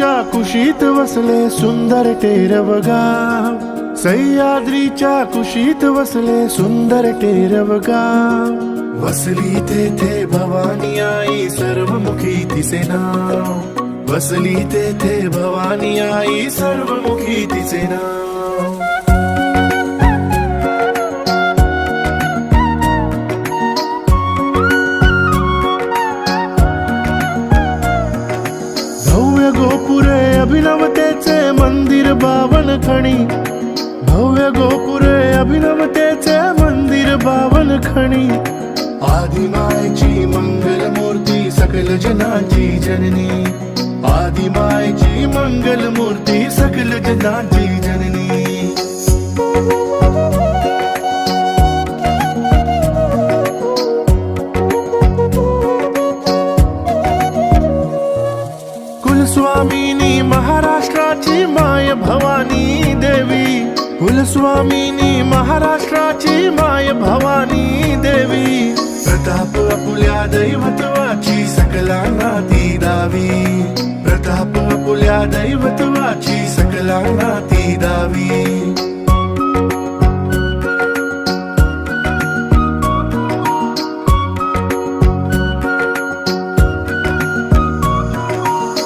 सह्याद्रीच्या कुशीत वसले सुंदर टेरव गाव सह्याद्रीच्या कुशीत वसले सुंदर टेरव गाव वसली तेथे भवानी आई सर्वमुखी तिचे नाव. वसली तेथे भवानी आई सर्वमुखी तिचे नाव. बावन आदिमायची मंगलमूर्ती सकल जनाची जननी। आदिमायची मंगलमूर्ती सकल जनाची जननी। कुलस्वामिनी महाराष्ट्राची माय भवानी देवी। कुलस्वामिनी दैवत्वाची सकलांना ती दावी. प्रताप पुल्या दैवत्वाची सकलांना ती दावी.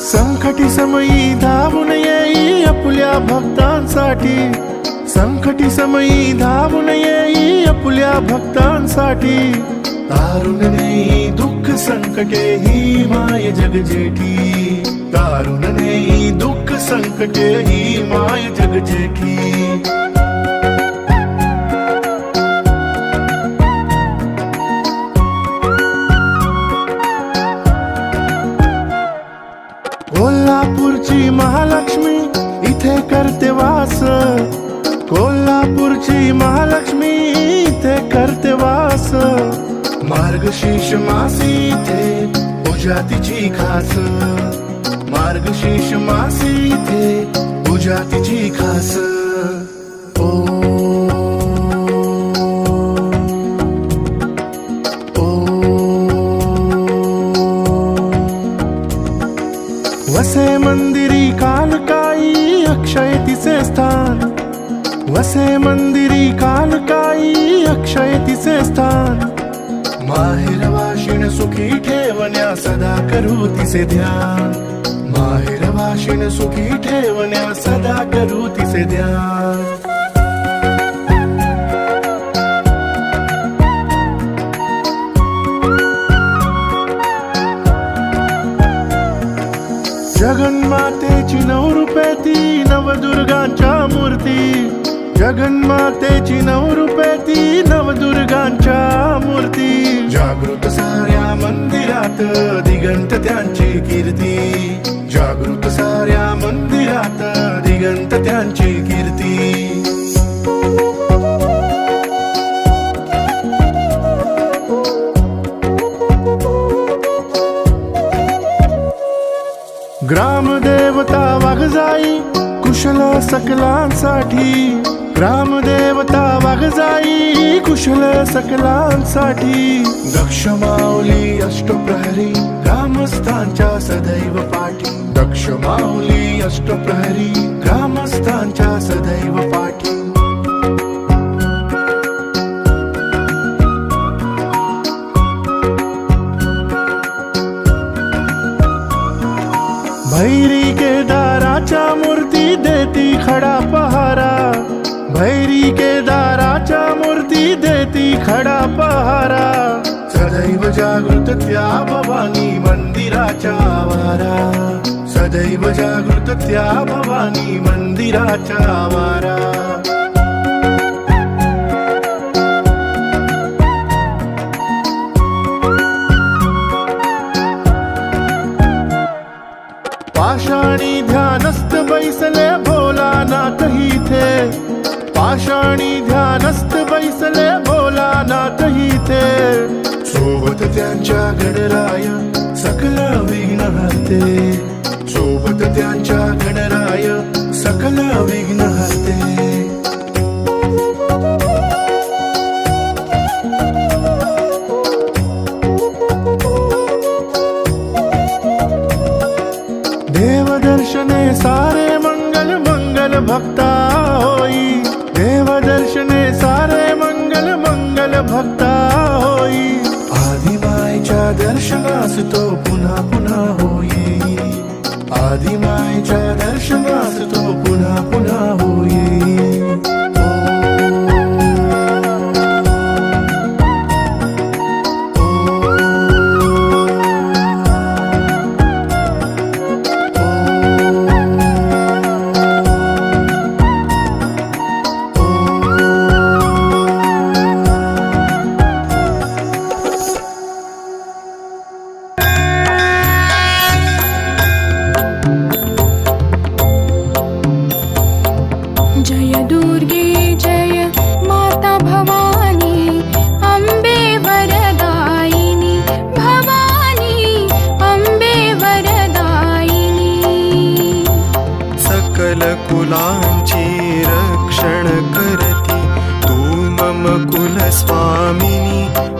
संकटी समयी धावून येई आपल्या भक्तांसाठी. संकटी समयी धावून येई आपल्या भक्तांसाठी. तारुण नेई दुःख संकटे ही माय जगजेठी तारुण नेई दुःख संकटे ही माय जग जेठी. मार्गशीर्ष मासी थे पूजा तिची खास। मार्गशीर्ष मासी इथे पूजा तिची खास। ओ। वसे मंदिरी कालकाई अक्षय तिचे स्थान। वसे मंदिरी सुखी ठेवण्या सदा करू तिसे ध्यान माहेर वाशिण सुखी ठेवण्या सदा करू तिसे ध्यान जगन्मातेची नऊ रुपये ती नवदुर्गांच्या मूर्ती. जगन्मातेची नऊ रूपे ती नवदुर्गांच्या मूर्ती. जागृत साऱ्या मंदिरात दिगंत त्यांची कीर्ती. जागृत साऱ्या मंदिरात दिगंत त्यांची कीर्ती. ग्रामदेवता वाघजाई कुशल सकलांसाठी. ग्रामदेवता वाघजाई कुशल सकलांसाठी. दक्ष माऊली अष्टप्रहरी ग्रामस्थांच्या सदैव पाठी. दक्ष माऊली अष्टप्रहरी ग्रामस्थांच्या सदैव पाठी. भैरी केदाराच्या मूर्ती देती खडा पहारा. भैरी केदाराच्या मूर्ती देती खडा पहारा. सदैव जागृत त्या भवानी मंदिराच्या वारा. सदैव जागृत त्या भवानी मंदिराच्या वारा. होई। देव दर्शने सारे मंगल मंगल भक्ता होई। आदिमायच्या दर्शनास तो पुन्हा पुन्हा होई। आदिमायच्या दर्शनास तो पुन्हा पुन्हा होई।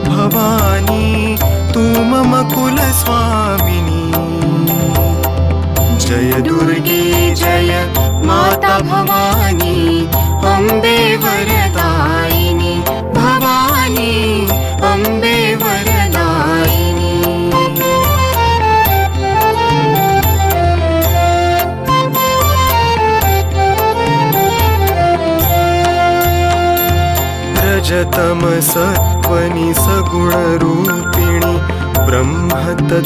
भवानी तू मम कुलस्वामिनी। जय दुर्गे जय माता भवानी अम्बे वरदायिनी। भवानी अम्बे वरदायिनी सगुणरूपिणि ब्रह्मतत्त्वधारिणि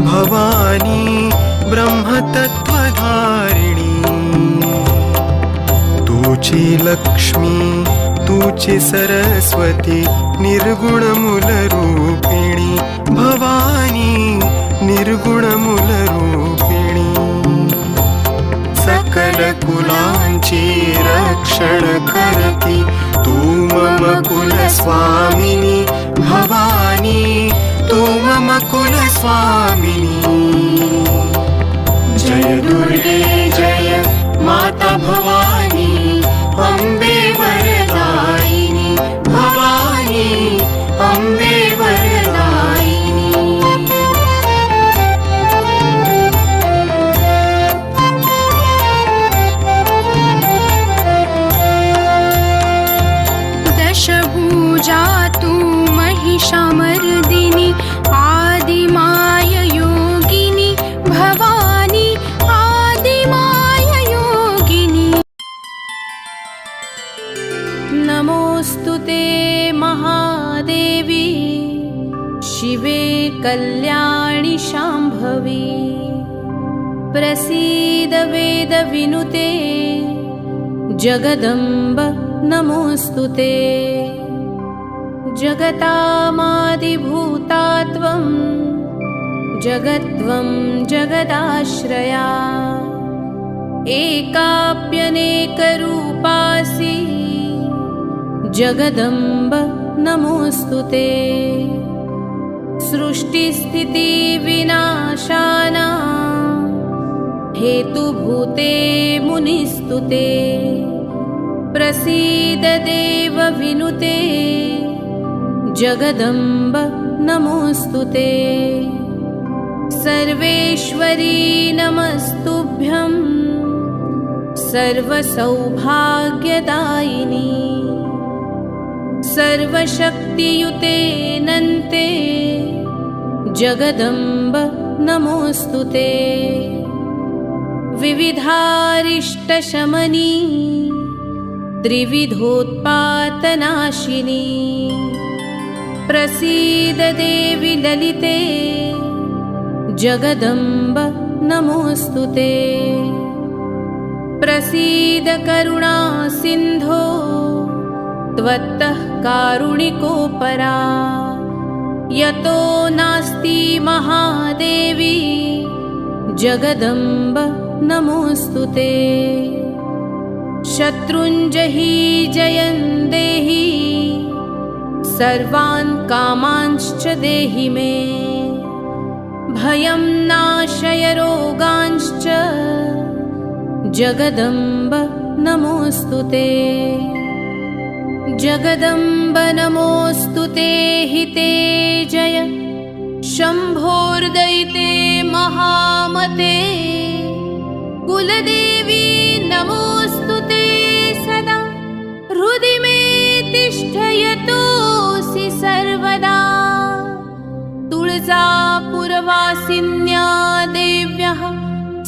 भवानी ब्रह्मतत्त्वधारिणी। तुची लक्ष्मी तुची सरस्वती निर्गुणमूलरूपिणी भवानी निर्गुणमूलरूपिणी सकल कुलांची रक्षण करती. तू मम कुलस्वामिनी भवानी. तू मम कुलस्वामिनी जय दुर्गे जय माता भवानी. महिषामर्दिनि आदिमाय योगिनि भवानी आदिमाय योगिनि नमोऽस्तु ते महादेवी शिवे कल्याणि शाम्भवी। प्रसीद वेदविनुते जगदम्ब नमोऽस्तु ते जगतामादिभूता त्वं जगत्त्वं जगदाश्रया। एकाप्यनेकरूपासि जगदम्ब नमोऽस्तु ते। सृष्टिस्थितिविनाशाना हेतुभूते मुनिस्तुते प्रसीद देव विनुते जगदम्ब नमोऽस्तु ते। सर्वेश्वरी नमस्तुभ्यं। सर्वसौभाग्यदायिनी। सर्वशक्तियुते नन्ते। जगदम्ब नमोऽस्तु ते। विविधारिष्टशमनी। त्रिविधोत्पातनाशिनी प्रसीद देवि ललिते। जगदम्ब नमोऽस्तु ते। प्रसीद करुणा सिन्धो त्वत्तः कारुणिकोपरा। यतो नास्ति महादेवी जगदम्ब नमोऽस्तु ते। शत्रुञ्जहि जयन् देहि सर्वान् कामांश्च देहि मे। भयं नाशय रोगांश्च। जगदम्ब नमोऽस्तु ते। जगदम्ब नमोऽस्तु ते हिते जय। शम्भोर्दयिते महामते। कुलदेवी नमोऽस्तु ते पुरवासिन्या देव्यः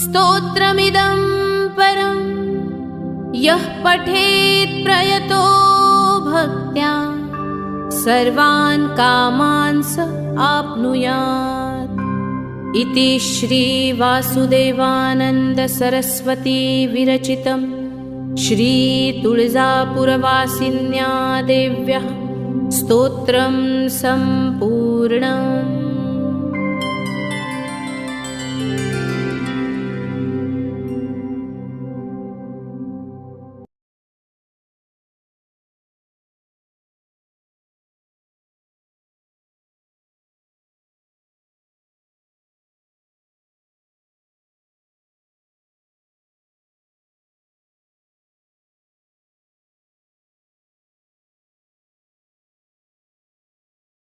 स्तोत्रमिदं परम् यः पठेत् प्रयतो भक्त्या सर्वान् कामान् स आप्नुयात्। इति श्रीवासुदेवानन्दसरस्वती विरचितं श्रीतुळजापुरवासिन्या देव्यः स्तोत्रं सम्पूर्णम्